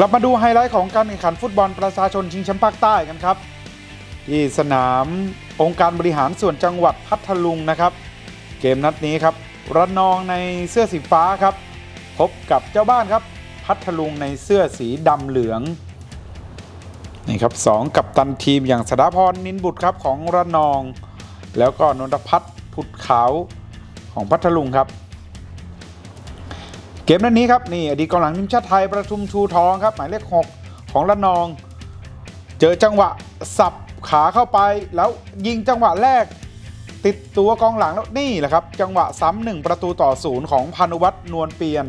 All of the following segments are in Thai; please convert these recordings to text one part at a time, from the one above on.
กลับมาดูไฮไลท์ของการแข่งขันฟุตบอลประชาชนชิงแชมป์ภาคใต้กันครับ ที่สนามองค์การบริหารส่วนจังหวัดพัทลุงนะครับ เกมนัดนี้ครับระนองในเสื้อสีฟ้าครับ พบกับเจ้าบ้านครับ พัทลุงในเสื้อสีดำเหลืองนี่ครับสองกับตันทีมอย่างสดาพรนินบุตรครับของระนอง แล้วก็นนทพัฒน์ผุดขาวของพัทลุงครับ เกมนัดนี้ครับนี่อดีตกองหลังทีมชาติไทยประทุมชูทองครับ หมายเลข 6 ของระนอง เจอจังหวะสับขาเข้าไปแล้วยิงจังหวะแรก ติดตัวกองหลังแล้วนี่แหละครับ จังหวะซ้ำหนึ่งประตูต่อศูนย์ของพานุวัฒน์นวลเปียน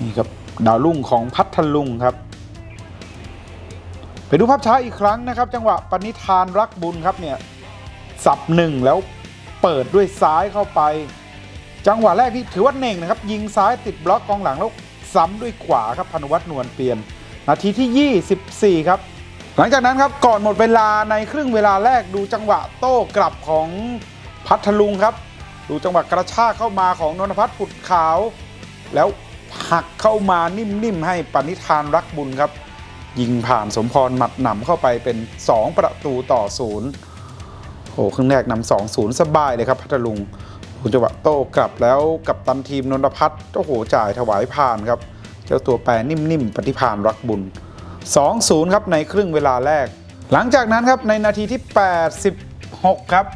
นี่ครับดาวรุ่งของพัทลุงครับ ไปดูภาพช้าอีกครั้งนะครับ จังหวะปณิธานรักบุญครับเนี่ยสับหนึ่งแล้วเปิดด้วยซ้ายเข้าไป จังหวะแรกที่ถือว่าเน่งนะครับ ยิงซ้ายติดบล็อกกองหลังแล้วซ้ำด้วยขวาครับพนวัฒน์นวลเปลี่ยน นาทีที่ 24 ครับ หลังจากนั้นครับก่อนหมดเวลาในครึ่งเวลาแรกดูจังหวะโต้กลับของพัทลุงครับ ดูจังหวะกระชากเข้ามาของนนทพัฒน์ผุดขาว แล้วผลักเข้ามานิ่มๆให้ปณิธานรักบุญครับ ยิงผ่านสมพรหมัดหนำเข้าไปเป็น 2 ประตูต่อศูนย์โอ้ครึ่งแรกนำสองศูนย์สบายเลยครับพัทลุง ดูจังหวะโต้กลับแล้วกับตันทีมนนทพัฒน์โอ้โหจ่ายถวายผ่านครับ เจ้าตัวแปรนิ่มๆปฏิพานรักบุญ 2-0 ครับในครึ่งเวลาแรก หลังจากนั้นครับในนาทีที่ 86 ครับ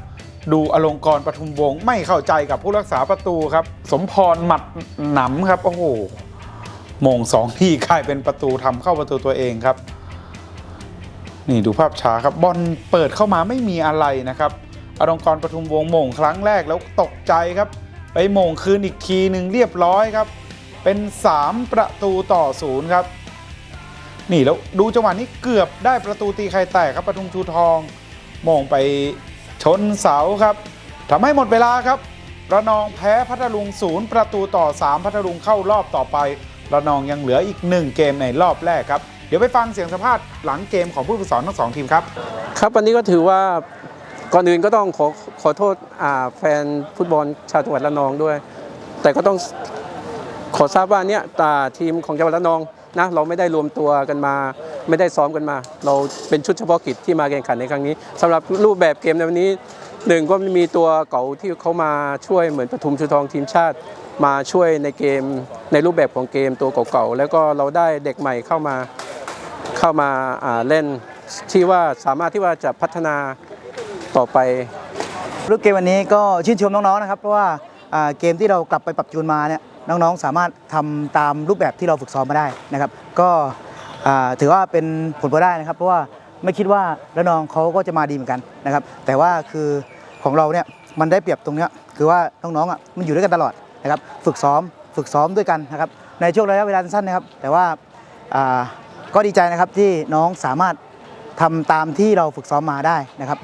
ดูอลงกรปทุมวงศ์ไม่เข้าใจกับผู้รักษาประตูครับ สมพรหมัดหนำครับ โอ้โหมงสองที่กลายเป็นประตูทำเข้าประตูตัวเองครับ นี่ดูภาพช้าครับบอลเปิดเข้ามาไม่มีอะไรนะครับ อลงกรปทุมวงโมงครั้งแรกแล้วตกใจครับ ไปโมงคืนอีกทีหนึ่งเรียบร้อยครับ เป็น 3 ประตูต่อศูนย์ครับ นี่แล้วดูจังหวะนี้เกือบได้ประตูตีไข่แตกครับปทุมชูทองโมงไปชนเสาครับทำให้หมดเวลาครับระนองแพ้พัทลุงศูนย์ประตูต่อ 3 พัทลุงเข้ารอบต่อไประนองยังเหลืออีก 1 เกมในรอบแรกครับ เดี๋ยวไปฟังเสียงสัมภาษณ์หลังเกมของผู้ฝึกสอนทั้งสองทีมครับ ครับวันนี้ก็ถือว่า ก่อนอื่นก็ต้องขอขอโทษแฟนฟุตบอลชาวจังหวัดระนองด้วย แต่ก็ต้องขอทราบว่าเนี่ยตาทีมของจังหวัดระนองนะเราไม่ได้รวมตัวกันมา ไม่ได้ซ้อมกันมา เราเป็นชุดเฉพาะกิจที่มาแข่งขันในครั้งนี้สำหรับรูปแบบเกมในวันนี้หนึ่งก็มีตัวเก่าที่เขามาช่วยเหมือนปทุมชูทองทีมชาติ มาช่วยในเกมในรูปแบบของเกมตัวเก่าๆแล้วก็เราได้เด็กใหม่เข้ามาเข้ามาาเล่นที่ว่าสามารถที่ว่าจะพัฒนา ต่อไปรูปเกมวันนี้ก็ชื่นชมน้องๆนะครับ เพราะว่าเกมที่เรากลับไปปรับจูนมาเนี่ยน้องๆ สามารถทำตามรูปแบบที่เราฝึกซ้อมมาได้นะครับ ก็ถือว่าเป็นผลพลอได้นะครับ เพราะว่าไม่คิดว่าระนองเขาก็จะมาดีเหมือนกันนะครับ แต่ว่าคือของเราเนี่ยมันได้เปรียบตรงเนี้ยคือว่าน้องๆอะมันอยู่ด้วยกันตลอดนะครับ ฝึกซ้อมฝึกซ้อมด้วยกันนะครับ ในช่วงระยะเวลาสั้นนะครับ แต่ว่าอ่าก็ดีใจนะครับที่น้องสามารถทำตามที่เราฝึกซ้อมมาได้นะครับ